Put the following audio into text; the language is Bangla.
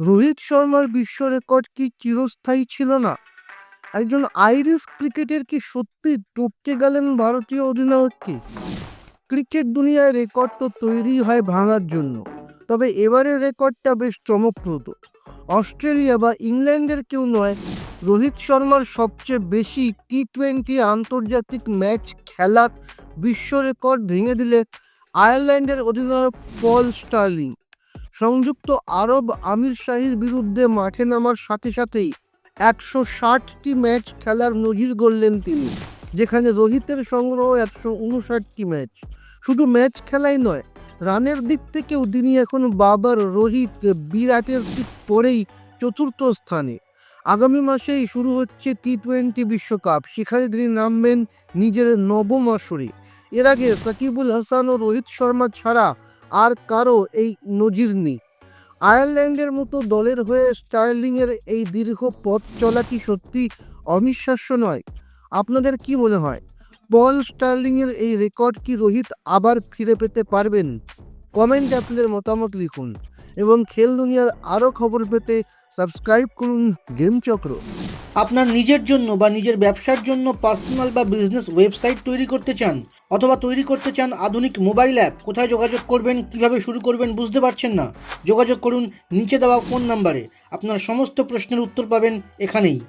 রোহিত শর্মার বিশ্ব রেকর্ড কি চিরস্থায়ী ছিল না? একজন আইরিশ ক্রিকেটের কি সত্যি টপকে গেলেন ভারতীয় অধিনায়ককে ক্রিকেট দুনিয়ায় রেকর্ড তো তৈরি হয় ভাঙার জন্য, তবে এবারের রেকর্ডটা বেশ চমকপ্রদ। অস্ট্রেলিয়া বা ইংল্যান্ডের কেউ নয়, রোহিত শর্মার সবচেয়ে বেশি টি টোয়েন্টি আন্তর্জাতিক ম্যাচ খেলার বিশ্ব রেকর্ড ভেঙে দিলে আয়ারল্যান্ডের অধিনায়ক পল স্টার্লিং। সংযুক্ত আরব আমির শাহির বিরুদ্ধে মাঠে নামার সাথে সাথেই একশো ষাটটি ম্যাচ খেলার নজির গড়লেন তিনি, যেখানে রোহিতের সংগ্রহ একশো উনষাটটি ম্যাচ। শুধু ম্যাচ খেলাই নয়, রানের দিক থেকেও তিনি এখন বাবার রোহিত বিরাটের দিক পরেই চতুর্থ স্থানে। আগামী মাসেই শুরু হচ্ছে টি টোয়েন্টি বিশ্বকাপ, সেখানে তিনি নামবেন নিজের নবম আসরে। এর আগে সাকিবুল হাসান ও রোহিত শর্মা ছাড়া আর কারও এই নজির নেই। আয়ারল্যান্ডের মতো দলের হয়ে স্টার্লিংয়ের এই দীর্ঘ পথ চলা কি সত্যি অবিশ্বাস্য নয়? আপনাদের কি মনে হয়? পল স্টার্লিংয়ের এই রেকর্ড কি রোহিত আবার ফিরে পেতে পারবেন? কমেন্টে আপনাদের মতামত লিখুন এবং খেল দুনিয়ার আরও খবর পেতে সাবস্ক্রাইব করুন গেম চক্র। আপনার নিজের জন্য বা নিজের ব্যবসার জন্য পার্সোনাল বা বিজনেস ওয়েবসাইট তৈরি করতে চান? অথবা তৈরি করতে চান আধুনিক মোবাইল অ্যাপ, কোথায় যোগাযোগ করবেন, কীভাবে শুরু করবেন বুঝতে পারছেন না? যোগাযোগ করুন নিচে দেওয়া ফোন নাম্বারে। আপনার সমস্ত প্রশ্নের উত্তর পাবেন এখানেই।